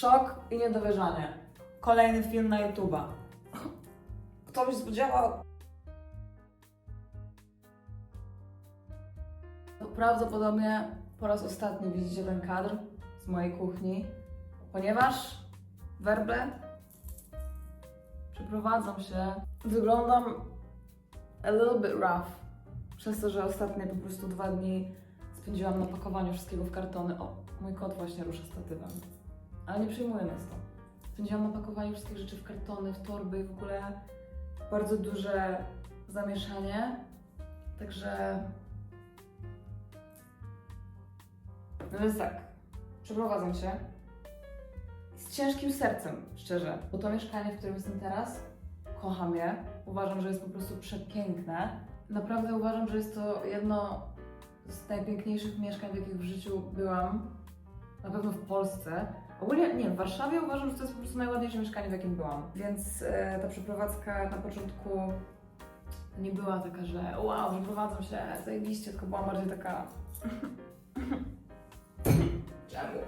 Szok i niedowierzanie. Kolejny film na YouTube'a. Kto by się spodziewał? To prawdopodobnie po raz ostatni widzicie ten kadr z mojej kuchni, ponieważ werble przeprowadzam się. Wyglądam a little bit rough. Przez to, że ostatnie po prostu dwa dni spędziłam na pakowaniu wszystkiego w kartony. O, mój kot właśnie rusza statywem. Ale nie przyjmuję nas to. Spędziłam na pakowaniu wszystkich rzeczy w kartony, w torby i w ogóle bardzo duże zamieszanie. Także. No więc tak, przeprowadzam się z ciężkim sercem, szczerze, bo to mieszkanie, w którym jestem teraz, kocham je. Uważam, że jest po prostu przepiękne. Naprawdę uważam, że jest to jedno z najpiękniejszych mieszkań, w jakich w życiu byłam. Na pewno w Polsce. Ogólnie nie, w Warszawie uważam, że to jest po prostu najładniejsze mieszkanie, w jakim byłam. Więc e, ta przeprowadzka na początku nie była taka, że wow, przeprowadzam się, zajebiście, tylko była bardziej taka... Czemu?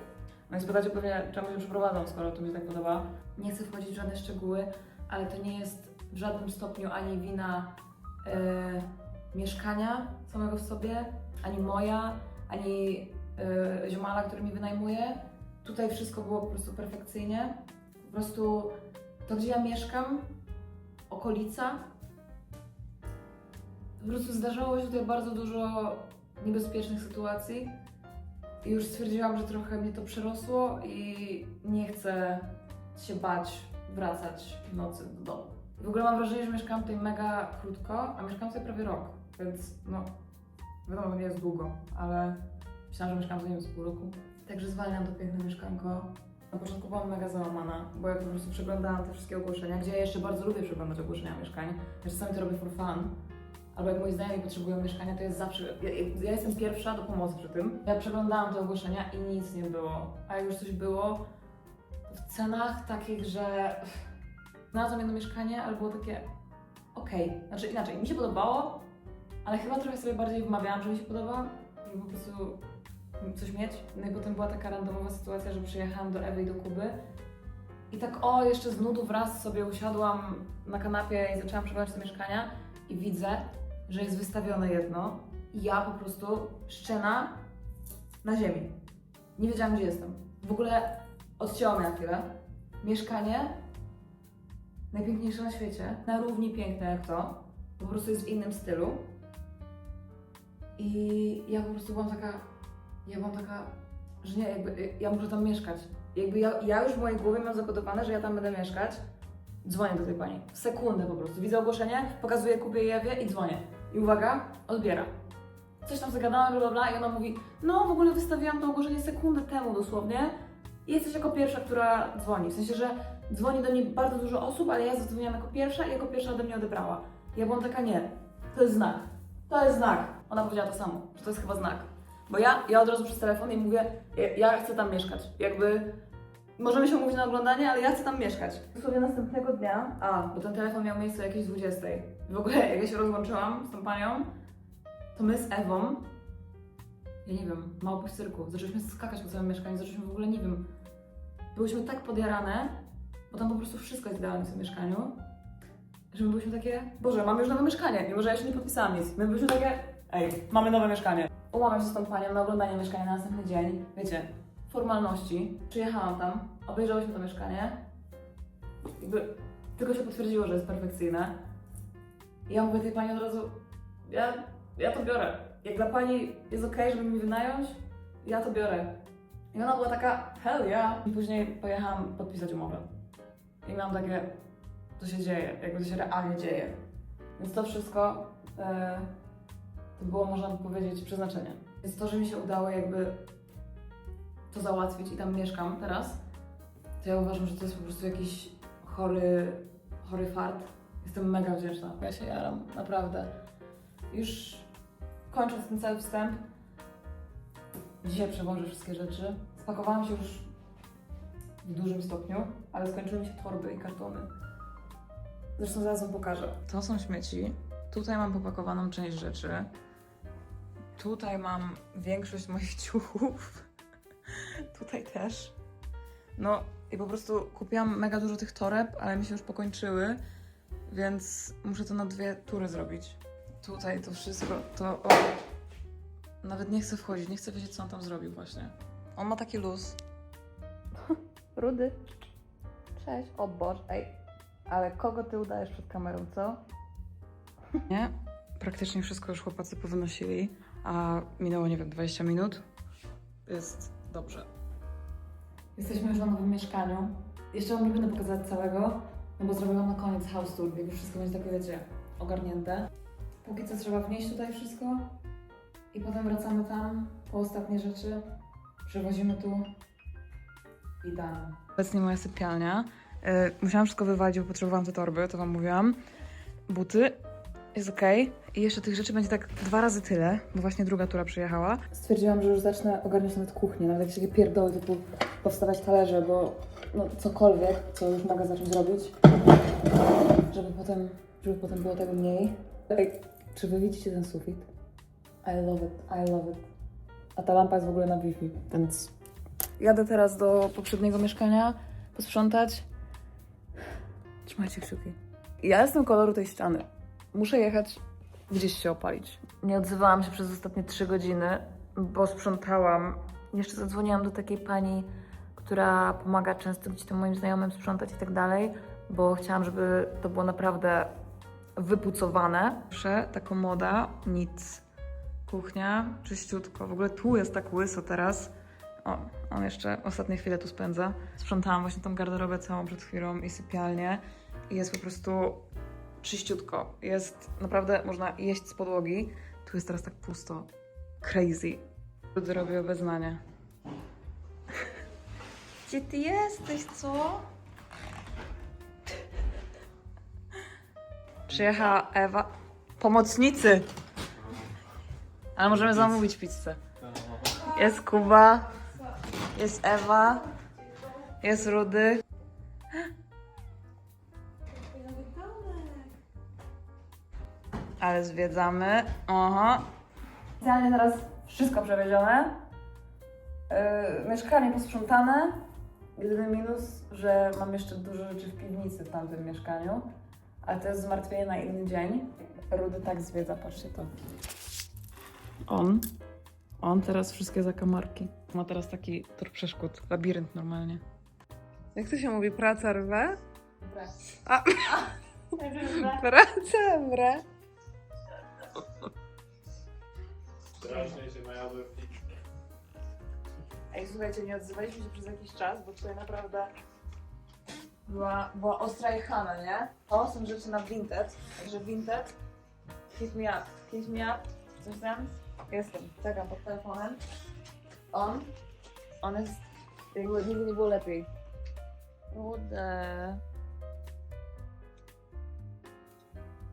No i spytacie pewnie, czemu się przeprowadzam, skoro to mi się tak podoba. Nie chcę wchodzić w żadne szczegóły, ale to nie jest w żadnym stopniu ani wina e, mieszkania samego w sobie, ani moja, ani e, ziomala, który mi wynajmuje. Tutaj wszystko było po prostu perfekcyjnie. Po prostu to, gdzie ja mieszkam, okolica, po prostu zdarzało się tutaj bardzo dużo niebezpiecznych sytuacji. I już stwierdziłam, że trochę mnie to przerosło i nie chcę się bać wracać w nocy do domu. W ogóle mam wrażenie, że mieszkałam tutaj mega krótko, a mieszkałam tutaj prawie rok, więc no, wiadomo, nie jest długo, ale myślałam, że mieszkałam tutaj z pół roku. Także zwalniam to piękne mieszkanko. Na początku byłam mega załamana, bo ja po prostu przeglądałam te wszystkie ogłoszenia, gdzie ja jeszcze bardzo lubię przeglądać ogłoszenia mieszkań. Ja czasami to robię for fun. Albo jak moi znajomi potrzebują mieszkania, to jest zawsze. Ja, ja jestem pierwsza do pomocy przy tym. Ja przeglądałam te ogłoszenia i nic nie było. A jak już coś było, w cenach takich, że znalazłam jedno mieszkanie, ale było takie okej. Znaczy inaczej, mi się podobało, ale chyba trochę sobie bardziej wmawiałam, że mi się podoba, żeby po prostu coś mieć. No i potem była taka randomowa sytuacja, że przyjechałam do Ewy i do Kuby. I tak o, jeszcze z nudów raz sobie usiadłam na kanapie i zaczęłam przeglądać te mieszkania i widzę, że jest wystawione jedno i ja po prostu szczena na ziemi. Nie wiedziałam, gdzie jestem. W ogóle odcięłam mnie na chwilę. Mieszkanie najpiękniejsze na świecie, na równi piękne jak to, po prostu jest w innym stylu. I ja po prostu byłam taka, ja byłam taka, że nie, jakby ja muszę tam mieszkać. Jakby ja, ja już w mojej głowie mam zakodowane, że ja tam będę mieszkać. Dzwonię do tej pani. Sekundę po prostu. Widzę ogłoszenie, pokazuję Kubie i Ewie i dzwonię. I uwaga, odbiera. Coś tam zagadałam, bla, bla i ona mówi, no w ogóle wystawiłam to ogłoszenie sekundę temu dosłownie i jesteś jako pierwsza, która dzwoni. W sensie, że dzwoni do mnie bardzo dużo osób, ale ja zadzwoniłam jako pierwsza i jako pierwsza ode mnie odebrała. Ja byłam taka, nie, to jest znak. To jest znak. Ona powiedziała to samo, że to jest chyba znak. Bo ja, ja od razu przez telefon i mówię, ja, ja chcę tam mieszkać. Jakby Możemy się umówić na oglądanie, ale ja chcę tam mieszkać. Dosłownie następnego dnia. A, bo ten telefon miał miejsce o jakiejś 20. W ogóle, jak ja się rozłączyłam z tą panią, to my z Ewą, ja nie wiem, małpo w cyrku, zaczęliśmy skakać po całym mieszkaniu, zaczęliśmy w ogóle, nie wiem, byłyśmy tak podjarane, bo tam po prostu wszystko jest idealnie w tym mieszkaniu, że my byliśmy takie, Boże, mamy już nowe mieszkanie, mimo że ja jeszcze nie podpisałam nic. My byliśmy takie, ej, mamy nowe mieszkanie. Umawiam się z tą panią na oglądanie mieszkania na następny dzień. Wiecie, formalności. Przyjechałam tam, obejrzałyśmy to mieszkanie. Jakby tylko się potwierdziło, że jest perfekcyjne. I ja mówię tej pani od razu, ja, ja to biorę. Jak dla pani jest okej, żeby mi wynająć, ja to biorę. I ona była taka, hell yeah. I później pojechałam podpisać umowę. I miałam takie, to się dzieje, jakby to się realnie dzieje. Więc to wszystko e, to było, można powiedzieć, przeznaczenie. Więc to, że mi się udało jakby to załatwić i tam mieszkam teraz, to ja uważam, że to jest po prostu jakiś chory, chory fart. Jestem mega wdzięczna. Ja się jaram, naprawdę. Już kończąc ten cały wstęp, dzisiaj przewożę wszystkie rzeczy. Spakowałam się już w dużym stopniu, ale skończyły mi się torby i kartony. Zresztą zaraz wam pokażę. To są śmieci. Tutaj mam popakowaną część rzeczy. Tutaj mam większość moich ciuchów. Tutaj też. No i po prostu kupiłam mega dużo tych toreb, ale mi się już pokończyły, więc muszę to na dwie tury zrobić. Tutaj to wszystko, to... O, nawet nie chcę wchodzić, nie chcę wiedzieć, co on tam zrobił właśnie. On ma taki luz. Rudy. Cześć. O Boże, ej. Ale kogo ty udajesz przed kamerą, co? Nie? Praktycznie wszystko już chłopacy powynosili, a minęło, nie wiem, 20 minut. Jest dobrze. Jesteśmy już na nowym mieszkaniu. Jeszcze wam nie będę pokazać całego, no bo zrobię wam na koniec house tour, jak już wszystko będzie takie, wiecie, ogarnięte. Póki co trzeba wnieść tutaj wszystko i potem wracamy tam po ostatnie rzeczy. Przewozimy tu i damy. Obecnie moja sypialnia. Yy, musiałam wszystko wywalić, bo potrzebowałam te torby, to wam mówiłam. Buty. Jest ok. I jeszcze tych rzeczy będzie tak dwa razy tyle, bo właśnie druga tura przyjechała. Stwierdziłam, że już zacznę ogarniać nawet kuchnię, nawet jakieś takie pierdoły typu powstawać talerze, bo no, cokolwiek, co już mogę zacząć robić, żeby potem, żeby potem było tego mniej. Ej, czy wy widzicie ten sufit? I love it, I love it. A ta lampa jest w ogóle na Wi-Fi, więc jadę teraz do poprzedniego mieszkania, posprzątać. Trzymajcie kciuki. Ja jestem koloru tej ściany. Muszę jechać gdzieś się opalić. Nie odzywałam się przez ostatnie trzy godziny, bo sprzątałam. Jeszcze zadzwoniłam do takiej pani, która pomaga często gdzieś tam moim znajomym sprzątać i tak dalej, bo chciałam, żeby to było naprawdę wypucowane. Proszę, ta komoda, nic. Kuchnia, czyściutko. W ogóle tu jest tak łyso teraz. O, on jeszcze ostatnie chwile tu spędza. Sprzątałam właśnie tą garderobę całą przed chwilą i sypialnię. I jest po prostu czyściutko. Jest naprawdę, można jeść z podłogi. Tu jest teraz tak pusto. Crazy. Ludzie robią obeznanie. Gdzie ty jesteś, co? Przyjechała Ewa. Pomocnicy! Ale możemy zamówić pizzę. Jest Kuba. Jest Ewa. Jest Rudy. Ale zwiedzamy. Oho. Idealnie teraz wszystko przewiezione. Yy, mieszkanie posprzątane. Jedyny minus, że mam jeszcze dużo rzeczy w piwnicy w tamtym mieszkaniu. Ale to jest zmartwienie na inny dzień. Rudy tak zwiedza, patrzcie to. On. On teraz wszystkie zakamarki. Ma teraz taki tor przeszkód, labirynt normalnie. Jak to się mówi? Praca rwę? Tak. A. Praca mrę. Strasznie się najadłem. Ej, słuchajcie, nie odzywaliśmy się przez jakiś czas, bo tutaj naprawdę była, była ostra jechana, nie? To są rzeczy na Vinted, także Vinted, hit me up, hit me up, coś tam? Jestem, czekam pod telefonem. On, on jest, jakby nigdy nie było lepiej. Rude.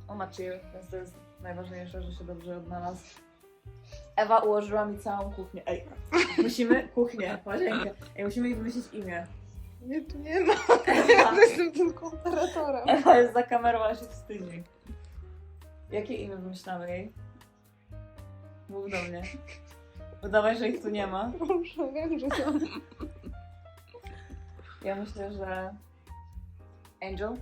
On ma chill, więc to jest najważniejsze, że się dobrze odnalazł. Ewa ułożyła mi całą kuchnię. Ej, musimy kuchnię, łazienkę. Ej, musimy jej wymyślić imię. Nie, tu nie ma. Ewa, Ja jestem tylko operatorem. Ewa jest za kamerą, ale się wstydzi. Jakie imię wymyślamy jej? Mów do mnie. Udawaj, że ich tu nie ma. Proszę, wiem, że są. Ja myślę, że... Angel?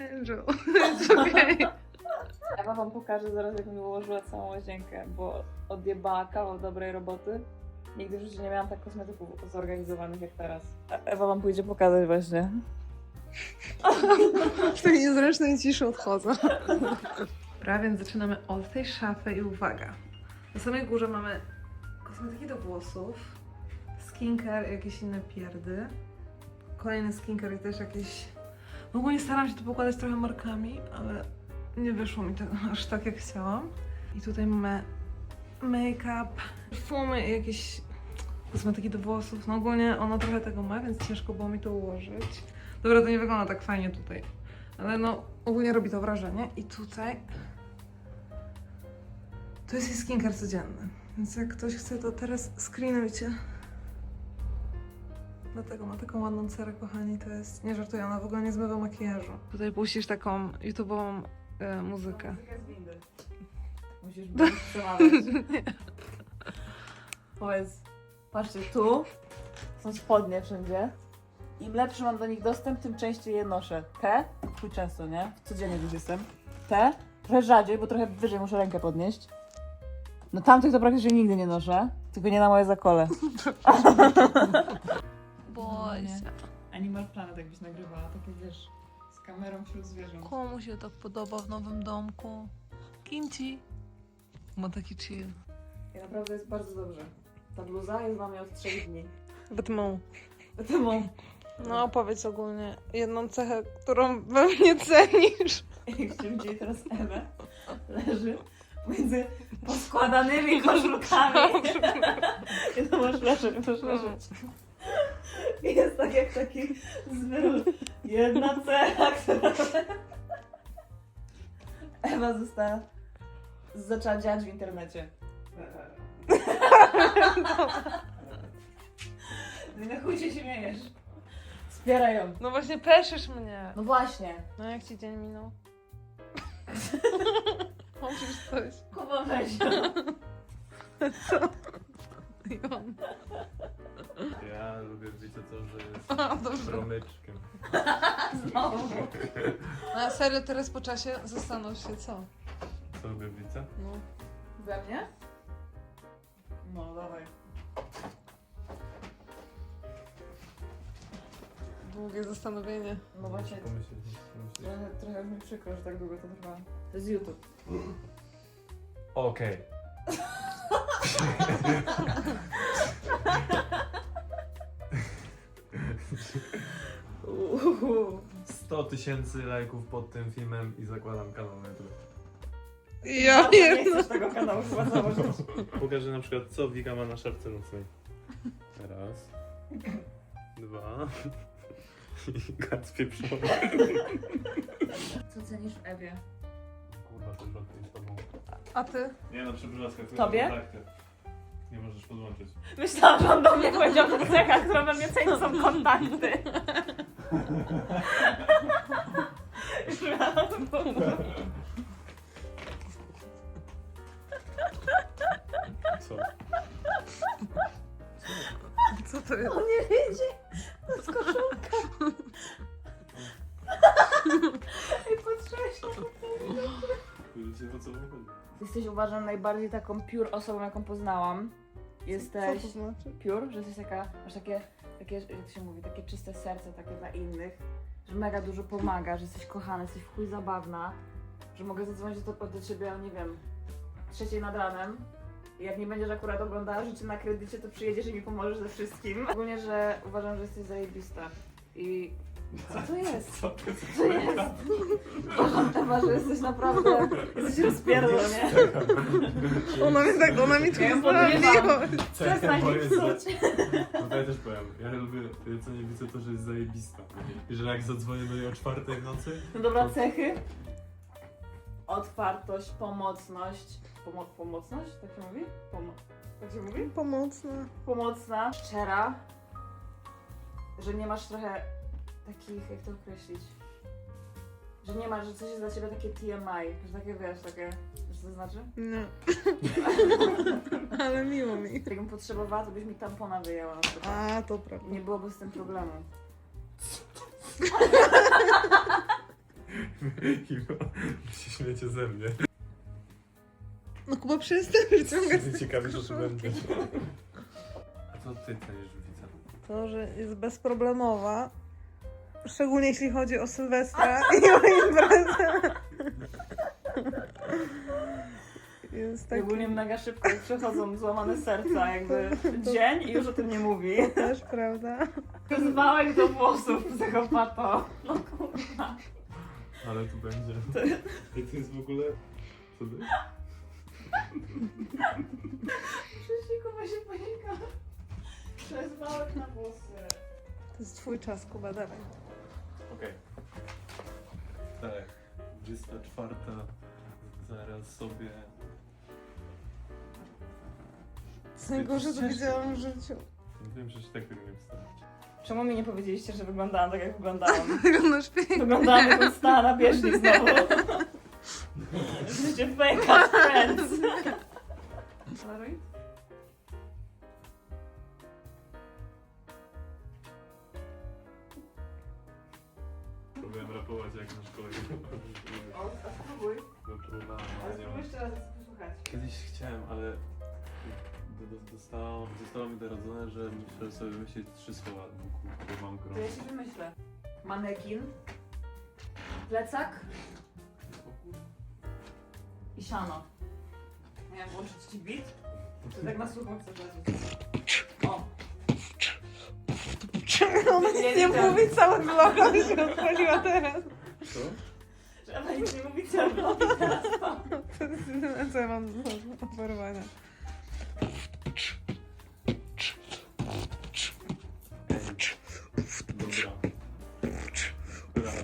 Angel. Jest okej. Ewa wam pokaże zaraz, jak mi ułożyła całą łazienkę, bo odjebała kawał dobrej roboty. Nigdy w życiu nie miałam tak kosmetyków zorganizowanych jak teraz. E- Ewa wam pójdzie pokazać właśnie. W tej niezręcznej ciszy odchodzę. Dobra, więc zaczynamy od tej szafy i uwaga. Na samej górze mamy kosmetyki do włosów, skincare, jakieś inne pierdy. Kolejny skincare i też jakieś... No ogólnie staram się to pokładać trochę markami, ale nie wyszło mi to aż tak jak chciałam. I tutaj mamy make-up, perfumy i jakieś kosmetyki do włosów. No ogólnie ono trochę tego ma, więc ciężko było mi to ułożyć. Dobra, to nie wygląda tak fajnie tutaj. Ale no, ogólnie robi to wrażenie. I tutaj... To jest jej skincare codzienny. Więc jak ktoś chce, to teraz screenujcie. Dlatego ma taką ładną cerę, kochani. To jest... Nie żartuję, ona w ogóle nie zmywa makijażu. Tutaj puścisz taką YouTube'ową e, muzykę. Musisz bardzo przemawiać. Powiedz, patrzcie, tu są spodnie wszędzie. Im lepszy mam do nich dostęp, tym częściej je noszę. Te, chuj często, nie? Codziennie gdzieś jestem. Te, trochę rzadziej, bo trochę wyżej muszę rękę podnieść. No tamtych to praktycznie nigdy nie noszę, tylko nie na moje zakole. Boże. Animal Planet jakbyś nagrywała, takie wiesz, z kamerą wśród zwierząt. Komu się tak podoba w nowym domku? Kimci. Ma taki chill. I naprawdę jest bardzo dobrze. Ta bluza jest mnie od trzech dni. Batman. Temu, No opowiedz ogólnie jedną cechę, którą we mnie cenisz. jak się dzieje teraz Ewę, leży między poskładanymi koszulkami. I to masz leżeć, masz leżeć. I jest tak jak taki zwyrol. Jedna cecha, która... Ewa została... zaczęła działać w internecie. No i na chuj się śmiejesz. Wspieraj ją. No właśnie peszysz mnie. No właśnie. No jak ci dzień minął? Mówisz coś. Kuba weź. Jon. Ja lubię widzę to, że jest A, dobrze. promyczkiem. Znowu. No, A serio teraz po czasie zastanów się co. Co widzę? No. We mnie? No, dawaj. Długie zastanowienie. No właśnie, Pomyśleć, pomyśleć. trochę, trochę mi przykro, że tak długo to trwa. To jest YouTube. Okej. Uhu. 100 tysięcy lajków pod tym filmem i zakładam kanał na YouTube. Ja No, nie jedno. chcesz tego kanału chyba założyć. Pokażę na przykład co Wika ma na szafce nocnej. Raz. Dwa. I pieprzony. Co cenisz w Ewie? Kurwa, to żartuję z tobą. A ty? Nie no, przy brzasku. Tobie? Nie możesz podłączyć. Myślałam, że on do mnie powiedział, że cecha, która we mnie ceni są kontakty. Już miałam Co? Co to jest? On nie widzi. Uważam najbardziej taką piór osobą, jaką poznałam. Jesteś Co to znaczy? piór, że jesteś taka, masz takie, takie, jak to się mówi, takie czyste serce, takie dla innych, że mega dużo pomaga, że jesteś kochana, jesteś w chuj zabawna, że mogę zadzwonić do, do ciebie, nie wiem, trzeciej nad ranem i jak nie będziesz akurat oglądała życie na kredycie, to przyjedziesz i mi pomożesz ze wszystkim. Ogólnie, że uważam, że jesteś zajebista i co to jest? Co ty Co to jest? Uważam, Ewa, że jesteś naprawdę, jesteś rozpierdol, nie? Ona mi tak, ona mi tu Ja ją sprawiedliwość. Przestań mi jest- psuć. No to ja też powiem, ja lubię, ja co nie widzę to, że jest zajebista. I że jak zadzwonię do niej o czwartej w nocy, No dobra, cechy. Otwartość, pomocność. Pomo pomocność? Tak się mówi? Pomo tak się mówi? Pomocna. Pomocna. Szczera. Że nie masz trochę takich, jak to określić? Że nie masz, że coś jest dla ciebie takie TMI. Że takie wiesz, takie. Co to znaczy? Nie. Ale miło mi. Jakbym potrzebowała, to byś mi tampona wyjęła na przykład. A, to prawda. Nie byłoby z tym problemu. Wy się śmiecie ze mnie. No Kuba przestań wyciągać Jestem ciekawy, co tu będzie. A co ty cenisz w widzę? To, że jest bezproblemowa. Szczególnie jeśli chodzi o Sylwestra i o imprezę. Jest taki Ogólnie mega szybko przechodzą złamane serca, jakby dzień i już o tym nie mówi. też, prawda? Zwałek do włosów, psychopato. No kurwa. Ale tu będzie. I to jest w ogóle... Co ty? Krzysiku, się ponika. Przezwałek na włosy. To jest twój czas, Kuba, dawaj. Okej. Tak. 24. Zaraz sobie... Jest najgorsze, co widziałam w życiu. Wiem, że się tak tego nie wstać. Czemu mi nie powiedzieliście, że wyglądałam tak, jak wyglądałam? Wyglądasz pięknie. Wyglądałam jak stała na bieżni znowu. Jesteście fake friends. Toleruj? Rapować jak na szkole. O, a spróbuj. No próbowałem, Ale spróbuj jeszcze raz posłuchać. Kiedyś chciałem, ale do, do, zostało, zostało mi doradzone, że muszę sobie wymyślić trzy słowa, bo, bo mam To ja ci wymyślę. Manekin, plecak i siano. Miałam włączyć ci beat? Czy tak na słuchu chcesz lecieć? Ona nic nie mówi, cały vlog mi się odpaliła teraz. Co? Trzeba nic nie mówić, co robi teraz. To jest jedyne, co ja mam do oferowania. Dobra. Raz.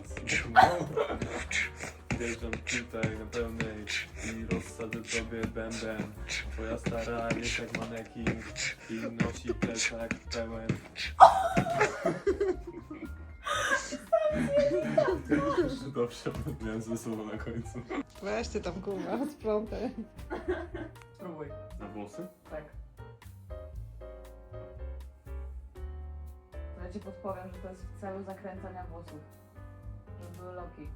Wjeżdżam tutaj na pełnej i rozsadzę tobie bęben. Twoja stara jest jak manekin i nosi plecak pełen. Dobrze, miałem ze sobą na końcu. Weźcie tam kurwa, sprzątaj. Spróbuj. Na włosy? Tak. To ja ci podpowiem, że to jest w celu zakręcania włosów. Żeby były loki.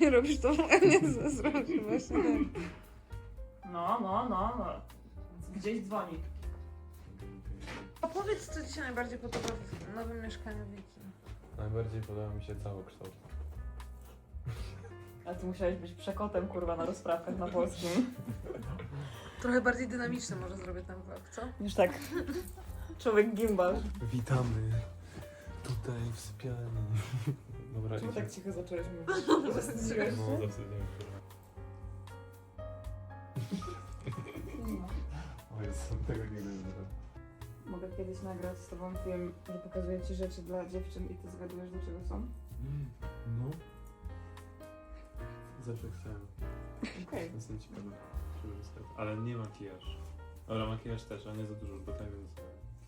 Nie robisz to, nie zrobisz właśnie tak. No, no, no, no. Gdzieś dzwoni. A powiedz, co Ci się najbardziej podoba w nowym mieszkaniu Wiki. Najbardziej podoba mi się cały kształt. Ale ty musiałeś być przekotem, kurwa, na rozprawkach na polskim. Trochę bardziej dynamiczny może zrobię ten vlog, co? Niż tak. Człowiek gimbal. Witamy tutaj w sypialni. Dobra, Czemu tak cicho zacząłeś mówić? Zawstydziłeś No, się? zawstydziłem. No. O Jezu, tego nie zrobię. Mogę kiedyś nagrać z tobą film, że pokazuję ci rzeczy dla dziewczyn i ty zgadujesz do czego są? No. Zawsze chciałem. Okej. Jestem ciekawy, bym stał. Ale nie makijaż. Dobra, makijaż też, ale nie za dużo, bo tak więc...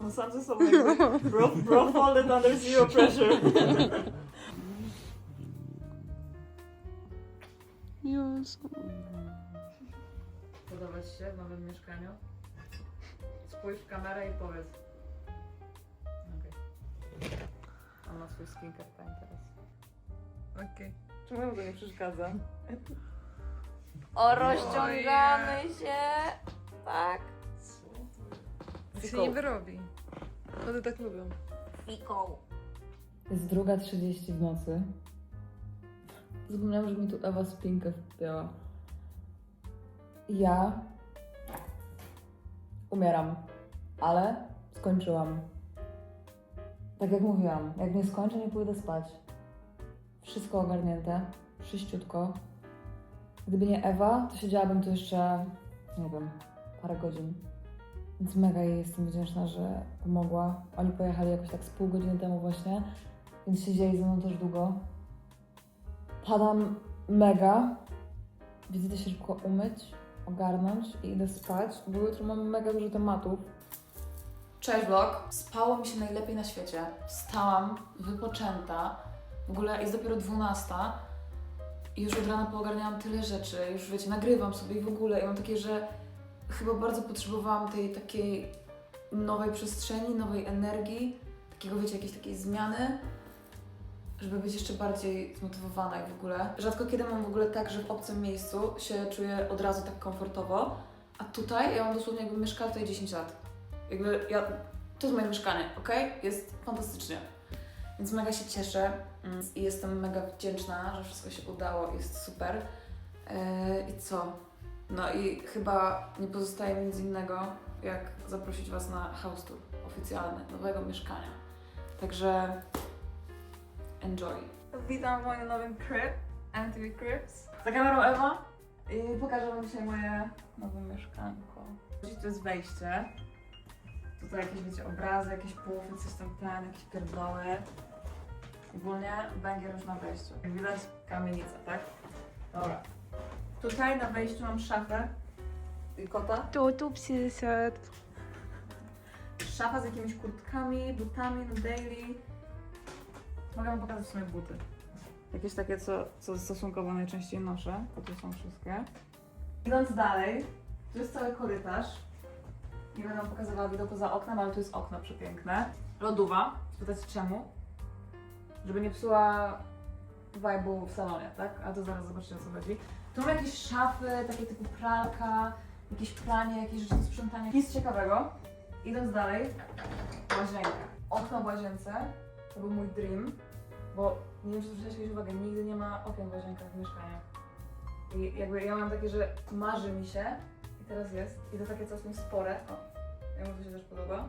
No sam ze sobą jakby bro, bro fallen under zero pressure. Jezu. Podoba ci się w nowym mieszkaniu? Spójrz w kamerę i powiedz. Okej. On ma swój skincare time teraz. Okej. Czemu mu to nie przeszkadza? O, rozciągamy się! Tak. To się nie wyrobi. One tak lubią. Fiką. Jest druga 30 w nocy. Zapomniałam, że mi tu Ewa spinkę wpięła. Ja umieram, ale skończyłam. Tak jak mówiłam, jak nie skończę, nie pójdę spać. Wszystko ogarnięte, wszyściutko. Gdyby nie Ewa, to siedziałabym tu jeszcze, nie wiem, parę godzin. Więc mega jej jestem wdzięczna, że pomogła. Oni pojechali jakoś tak z pół godziny temu właśnie, więc siedzieli ze mną też długo. Padam mega. Widzę się szybko umyć, ogarnąć i idę spać, bo jutro mam mega dużo tematów. Cześć vlog. Spało mi się najlepiej na świecie. Wstałam wypoczęta. W ogóle jest dopiero 12 i już od rana poogarniałam tyle rzeczy. Już wiecie, nagrywam sobie i w ogóle i mam takie, że chyba bardzo potrzebowałam tej takiej nowej przestrzeni, nowej energii, takiego wiecie, jakiejś takiej zmiany, żeby być jeszcze bardziej zmotywowana i w ogóle. Rzadko kiedy mam w ogóle tak, że w obcym miejscu się czuję od razu tak komfortowo, a tutaj ja mam dosłownie jakbym mieszkała tutaj 10 lat. Jakby ja, to jest moje mieszkanie, ok? Jest fantastycznie. Więc mega się cieszę mm, i jestem mega wdzięczna, że wszystko się udało, jest super. Yy, I co? No i chyba nie pozostaje nic innego, jak zaprosić Was na house tour oficjalny nowego mieszkania. Także enjoy. Witam w moim nowym crib, MTV Cribs. Za kamerą Ewa i pokażę Wam dzisiaj moje nowe mieszkanko. To jest wejście. Tutaj jakieś, wiecie, obrazy, jakieś pufy, coś tam ten, jakieś pierdoły. Ogólnie węgiel już na wejściu. Jak widać, kamienica, tak? Dobra. Tutaj na wejściu mam szafę i kota. Tu, tu, przysiad. Szafa z jakimiś kurtkami, butami na daily. Mogę wam pokazać sobie buty. Jakieś takie, co, co stosunkowo najczęściej noszę, bo tu są wszystkie. Idąc dalej, tu jest cały korytarz. Nie będę pokazywała widoku za oknem, ale tu jest okno przepiękne. Lodowa. Spytać czemu? żeby nie psuła vibe'u w salonie, tak? A to zaraz zobaczycie o co chodzi. Tu mam jakieś szafy, takie typu pralka, jakieś pranie, jakieś rzeczy do sprzątania. Nic ciekawego. Idąc dalej, łazienka. Okno w łazience to był mój dream, bo nie wiem, czy zwróciłeś kiedyś uwagę, nigdy nie ma okien w łazienkach w mieszkaniach. I jakby ja mam takie, że marzy mi się teraz jest. I to takie całkiem spore. O, jemu to się też podoba.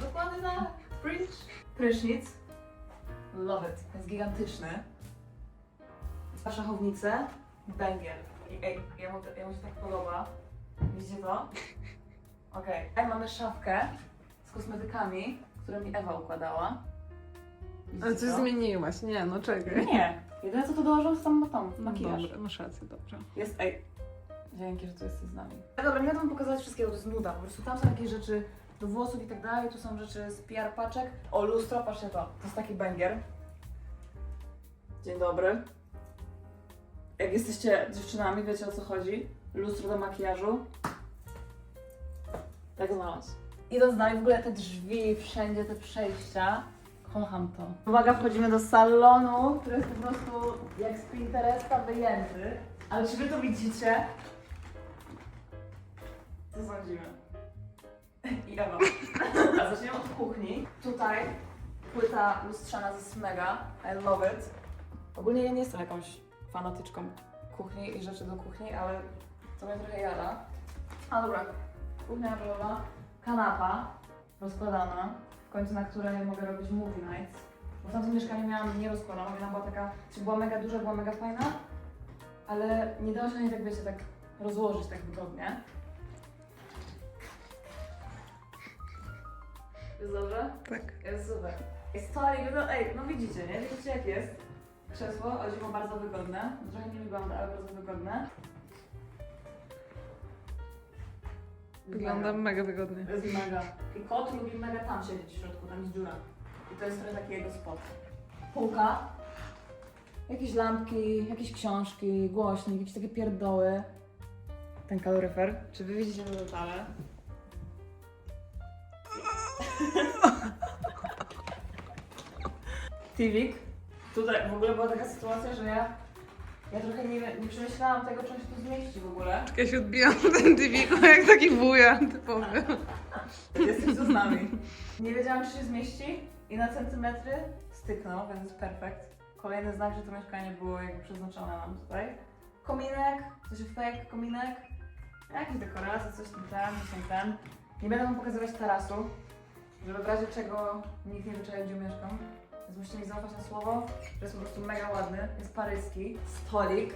Dokładnie na fridge. Prysznic. Love it. Jest gigantyczny. Dwa szachownice. I ej, jemu, to- jemu się tak podoba. Widzicie to? Okej. Okay. mamy szafkę z kosmetykami, które mi Ewa układała. Widzicie Ale coś to? zmieniłaś, nie, no czekaj. Nie. Jedyne co to dołożyłam to tam tą No makijaż. dobra, masz rację, dobrze. Jest, ej. Dzięki, że tu jesteś z nami. No dobra, nie będę wam pokazywać wszystkiego, to jest nuda. Po prostu tam są jakieś rzeczy do włosów i tak dalej, tu są rzeczy z PR paczek. O, lustro, patrzcie to. To jest taki banger. Dzień dobry. Jak jesteście dziewczynami, wiecie o co chodzi. Lustro do makijażu. Tak znalazł. Idąc dalej, w ogóle te drzwi, wszędzie te przejścia. Kocham to. Uwaga, wchodzimy do salonu, który jest po prostu jak z Pinteresta wyjęty. Ale czy wy to widzicie? Co sądzimy? I Ewa. A zaczniemy od kuchni. Tutaj płyta lustrzana ze Smega. I love it. Ogólnie ja nie jestem jakąś fanatyczką kuchni i rzeczy do kuchni, ale to mnie trochę jara. A dobra, kuchnia rollowa, kanapa rozkładana, w końcu na której mogę robić movie nights. Bo w tamtym mieszkaniu miałam nierozkładaną, ona była taka, czy była mega duża, była mega fajna, ale nie dało się na niej tak, wiecie, tak rozłożyć tak wygodnie. Jest dobrze? Tak. Jest super. Jest no ej, no widzicie, nie? Widzicie jak jest? Krzesło, o dziwo bardzo wygodne. Trochę nie wygląda, ale bardzo wygodne. Wygląda mega wygodnie. To jest mega. I kot lubi mega tam siedzieć w środku, tam jest dziura. I to jest trochę taki jego spot. Półka. Jakieś lampki, jakieś książki, głośnik, jakieś takie pierdoły. Ten kaloryfer. Czy wy widzicie te detale? Tivik. Tutaj w ogóle była taka sytuacja, że ja, ja trochę nie, nie przemyślałam tego, czy on się tu zmieści w ogóle. Ja się odbijam ten TV jak taki wuja typowy. Jesteś tu z nami. Nie wiedziałam, czy się zmieści i na centymetry styknął, więc jest perfekt. Kolejny znak, że to mieszkanie było jakby przeznaczone nam tutaj. Kominek, coś fake kominek, jakieś dekoracje, coś tam ten, coś tam ten. Nie będę wam pokazywać tarasu, żeby w razie czego nikt nie wyczaił, gdzie mieszkam. Więc musicie mi zaufać na słowo, że jest po prostu mega ładny, jest paryski. Stolik.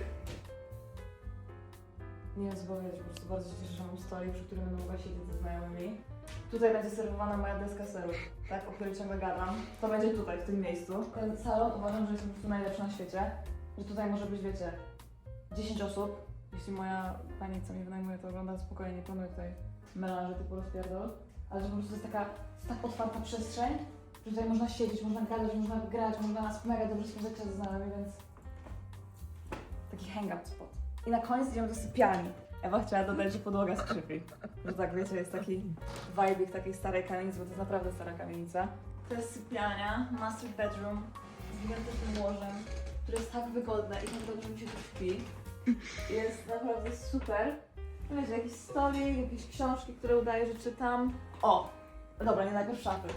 Nie wiem co powiedzieć, po prostu bardzo się cieszę, że mam stolik, przy którym będę mogła siedzieć ze znajomymi. Tutaj będzie serwowana moja deska serów, tak, o której ciągle gadam. To będzie tutaj, w tym miejscu. Ten salon uważam, że jest po prostu najlepszy na świecie. Że tutaj może być, wiecie, 10 osób. Jeśli moja pani, co mi wynajmuje, to ogląda spokojnie, nie planuję tutaj melanży typu rozpierdol. Ale że po prostu jest taka, tak otwarta przestrzeń, że tutaj można siedzieć, można gadać, można grać, można nas mega dobrze spędzać czas ze znajomymi, więc taki hangout spot. I na koniec idziemy do sypialni. Ewa chciała dodać, że podłoga skrzypi. Że tak wiecie, jest taki vibe takiej starej kamienicy, bo to jest naprawdę stara kamienica. To jest sypialnia, master bedroom z gigantycznym łożem, które jest tak wygodne i tak dobrze mi się tu śpi. Jest naprawdę super. Wiecie, jakiś stolik, jakieś książki, które udaje, że czytam. O! Dobra, nie najpierw szafy.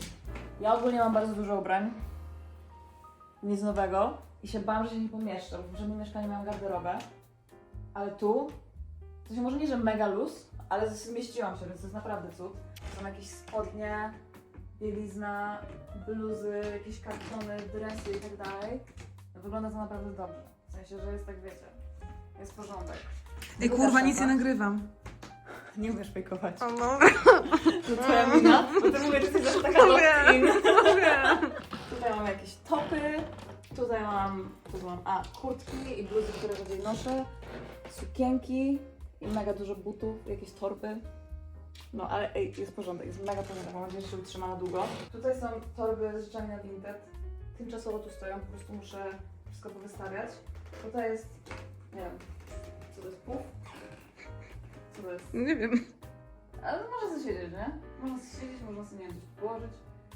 Ja ogólnie mam bardzo dużo ubrań. Nic nowego. I się bałam, że się nie pomieszczę, bo w poprzednim mieszkaniu miałam garderobę. Ale tu, to się może nie, że mega luz, ale zmieściłam się, więc to jest naprawdę cud. Są jakieś spodnie, bielizna, bluzy, jakieś kartony, dresy i tak dalej. Wygląda to naprawdę dobrze. W sensie, że jest tak, wiecie, jest porządek. Ej kurwa, nic nie nagrywam. Nie umiesz fejkować. O no, To twoja mina? Bo ty mówisz, że jesteś zawsze taka locked in. wiem. Tutaj mam jakieś topy, tutaj mam, tu mam, a, kurtki i bluzy, które rzadziej noszę, sukienki i mega dużo butów, jakieś torby. No ale ej, jest porządek, jest mega porządek, mam nadzieję, że się utrzyma na długo. Tutaj są torby z rzeczami na Vinted. Tymczasowo tu stoją, po prostu muszę wszystko powystawiać. Tutaj jest, nie wiem, co to jest, puf? Co to jest? Nie wiem. Ale można sobie siedzieć, nie? Można sobie siedzieć, można sobie nie wiem, coś położyć.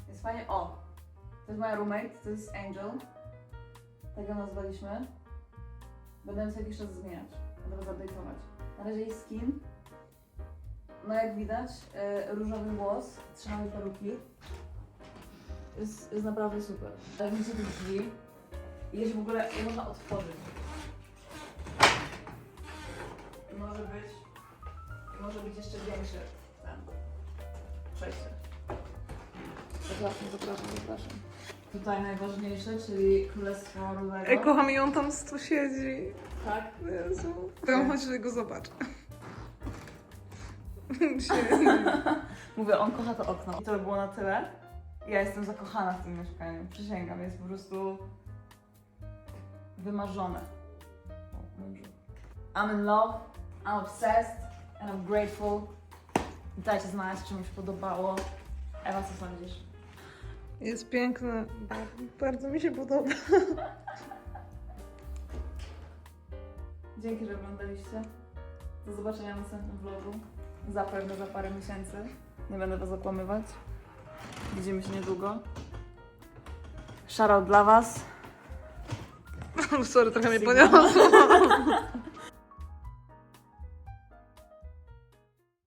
Jest fajnie. O! To jest moja roommate, to jest Angel. Tak ją nazwaliśmy. Będę ją co jakiś czas zmieniać. Będę update'ować. Na razie jej skin. No jak widać, e, różowy głos, trzymamy peruki. Jest, jest naprawdę super. Tak widzicie te drzwi. I jeśli w ogóle je można otworzyć. Może być, i może być jeszcze większy ten przejście. Zapraszam, zapraszam, zapraszam. Tutaj najważniejsze, czyli Królestwo Rudego. Ej, kocham i on tam tu siedzi. Tak. Jezu. Tam chodź, że go zobacz. Siedzi. Mówię, on kocha to okno. I to by było na tyle. Ja jestem zakochana w tym mieszkaniu. Przysięgam, jest po prostu wymarzone. I'm in love, I'm obsessed and I'm grateful. Dajcie znać, czy mi się podobało. Ewa, co sądzisz? Jest piękny. Bardzo mi się podoba. Dzięki, że oglądaliście. Do zobaczenia w następnym vlogu. Zapewne za parę miesięcy. Nie będę was okłamywać. Widzimy się niedługo. Shoutout dla was. Sorry, trochę mnie poniosło.